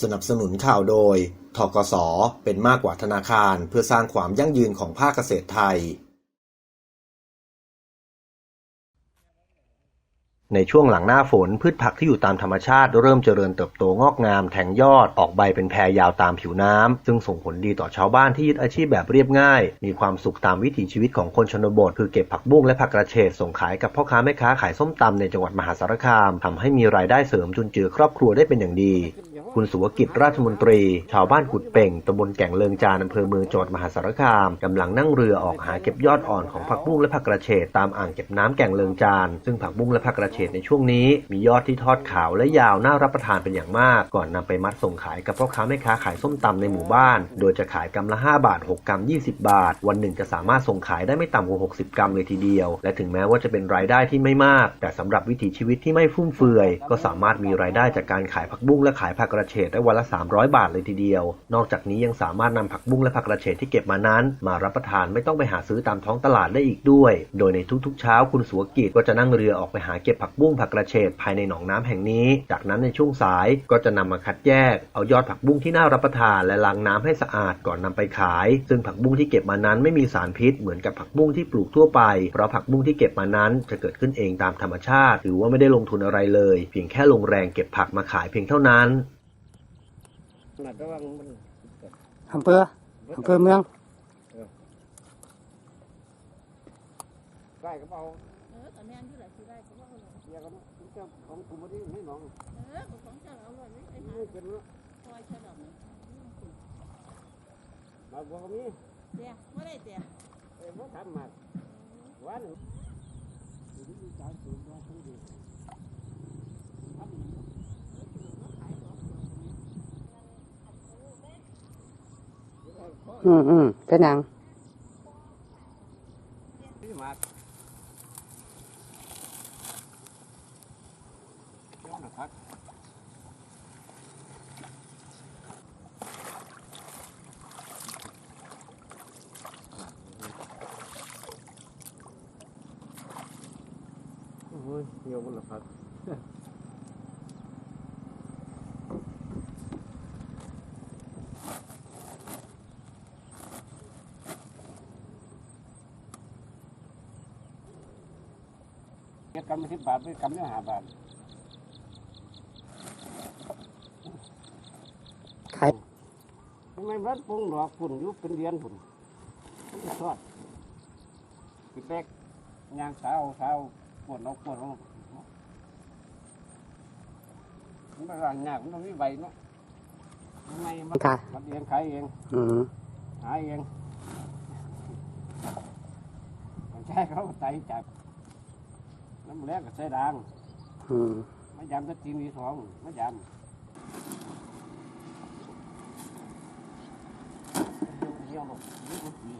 สนับสนุนข่าวโดย ทกส เป็นมากกว่าธนาคารเพื่อสร้างความยั่งยืนของภาคเกษตรไทย ในช่วงหลังหน้าฝนพืชผักที่อยู่ตามธรรมชาติเริ่มเจริญเติบโตงอกงามแทงยอดออกใบเป็นแพรยาวตามผิวน้ำซึ่งส่งผลดีต่อชาวบ้านที่ยึดอาชีพแบบเรียบง่าย มีความสุขตามวิถีชีวิตของคนชนบท คือเก็บผักบุ้งและผักกระเฉดส่งขายกับพ่อค้าแม่ค้าขายส้มตำในจังหวัดมหาสารคามทำให้มีรายได้เสริมจุนเจือครอบครัวได้เป็นอย่างดี คุณสุวกิจราชมนตรี ชาวบ้านกุดเป่งตำบลแก่งเลิงจานอำเภอเมืองจังหวัดมหาสารคามกำลังนั่งเรือออกหาเก็บยอดอ่อนของผักบุ้งและผักกระเฉดตามอ่างเก็บน้ำแก่งเลิงจานซึ่งผักบุ้งและผักกระเฉดในช่วงนี้ มียอดที่ทอดขาวและยาวน่ารับประทานเป็นอย่างมาก ก่อนนำไปมัดส่งขายกับพ่อค้าแม่ค้าขายส้มตำในหมู่บ้าน โดยจะขายกำละ 5 บาท 6 กรัม 20 บาท วันหนึ่งจะสามารถส่งขายได้ไม่ต่ำกว่า 60 กรัมเลยทีเดียว และถึงแม้ว่าจะเป็นรายได้ที่ไม่มาก แต่สำหรับวิถีชีวิตที่ไม่ฟุ่มเฟือย ก็สามารถมีรายได้จากการขายผักบุ้งและขายผักกระเฉดได้วันละ 300 บาทเลยทีเดียว นอกจากนี้ยังสามารถนำผักบุ้งและผักกระเฉดที่เก็บมานั้น มารับประทานไม่ต้องไปหาซื้อตามท้องตลาดได้อีกด้วย โดยในทุกๆ เช้าคุณสุวกิจก็จะนั่งเรือออกไปหาเก็บผักบุ้งผักกระเฉดภายในหนองน้ำแห่งนี้ จากนั้นในช่วงสายก็จะนำมาคัดแยก เอายอดผักบุ้งที่น่ารับประทานและล้างน้ำให้สะอาดก่อนนำไปขาย ซึ่งผักบุ้งที่เก็บมานั้นไม่มีสารพิษเหมือนกับผักบุ้งที่ปลูกทั่วไป เพราะผักบุ้งที่เก็บมานั้นจะเกิดขึ้นเองตามธรรมชาติ ถือว่าไม่ได้ลงทุนอะไรเลย เพียงแค่ลงแรงเก็บผักมาขายเพียงเท่านั้น น่าจะว่ามันอำเภออำเภอเมืองใกล้ก็เอาเออแต่แม่นอยู่หลายสิได้ก็ว่าเอาเลยเสียกันเจ้าของกลุ่มนี้ไม่น้องเออบ่ของเจ้าเอาเลยไอ้หาไม่เป็นเนาะคอยฉลองนี่มาบอกมีเดี๋ยวบ่ได้เดี๋ยวเอ้บ่ทำมาวันอืมอืมเป็นหยัง ที่มาย้อนพักโอ้ยเหี่ยวมันละพัก เก็บกำสิบบาทไปกำเนี่ยห้าบาทขายทำไมรัดปรุงดอกฝุ่นอยู่เป็นเดือนฝุ่นมันทอดปีแป๊กยางสาวสาวปวดเอาปวดเอามันไม่รังยากมันต้องมีใบเนาะทำไมมันค่ะมันเองขายเองอืมหาเองไม่ใช่เขาก็ไตจับ น้ำแรกก็ใส่ด่างอืมมะยำก็จีนมีสองมะยำเดี๋ยวลูกเดี๋ยวมันสี